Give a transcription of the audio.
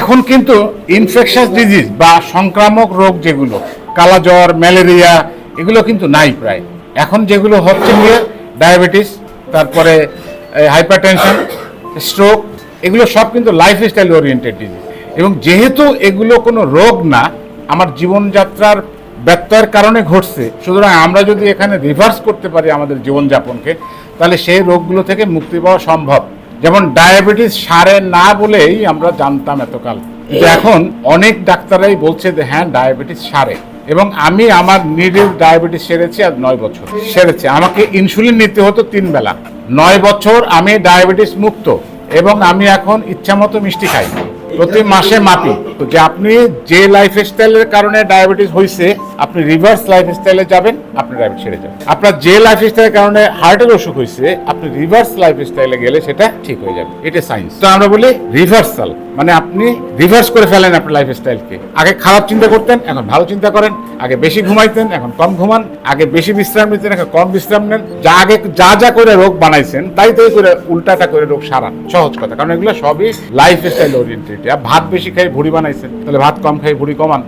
এখন কিন্তু infectious disease বা সংক্রামক রোগ যেগুলো, কালাজ্বর, ম্যালেরিয়া, এগুলো কিন্তু নাই প্রায়। এখন যেগুলো হচ্ছে গিয়ে ডায়াবেটিস, তারপরে হাইপারটেনশন স্ট্রোক এগুলো সব কিন্তু লাইফস্টাইল ওরিয়েন্টেড ডিজিজ এবং যেহেতু এগুলো কোনো রোগ না, আমার জীবনযাত্রার ব্যত্যয়ের কারণে ঘটছে, সুতরাং আমরা যদি এখানে রিভার্স করতে পারি আমাদের জীবনযাপনকে, তাহলে সেই রোগগুলো থেকে মুক্তি পাওয়া সম্ভব। যেমন ডায়াবেটিস সারে না বলেই আমরা জানতাম এতকাল। এখন অনেক ডাক্তারাই বলছে যে হ্যাঁ ডায়াবেটিস সারে। এবং আমি আমার নিজের ডায়াবেটিস সেরেছি আজ নয় বছর সেরেছে। আমাকে ইনসুলিন নিতে হতো তিন বেলা। নয় বছর আমি ডায়াবেটিস মুক্ত এবং আমি এখন ইচ্ছামতো মিষ্টি খাই। প্রতি মাসে মাপি। যে আপনি যে লাইফ স্টাইলের কারণে ডায়াবেটিস হয়েছে আপনি রিভার্স লাইফ স্টাইলে যাবেন, আপনি ডায়াবেটিস সেরে যাবেন। আপনার যে লাইফ স্টাইলের কারণে হার্টের অসুখ হয়েছে, আপনি রিভার্স লাইফ স্টাইলে গেলে সেটা ঠিক হয়ে যাবে। এটা সায়েন্স তো আমরা বলি রিভার্সাল মানে আপনি রিভার্স করে ফেলেন আপনার লাইফ স্টাইলকে আগে খারাপ চিন্তা করতেন, এখন ভালো চিন্তা করেন, আগে বেশি ঘুমাইতেন, এখন কম ঘুমান, আগে বেশি বিশ্রাম নিতেন, এখন কম বিশ্রাম নেন। যা আগে যা যা করে রোগ বানাইছেন, তাই তাই করে উল্টাটা করে রোগ সারান। সহজ কথা, কারণ এগুলো সবই লাইফ স্টাইল ওরিয়েন্টেড ভাত বেশি খাই, ভুড়ি বানাইছেন, তাহলে ভাত কম খাই, ভুড়ি কমান।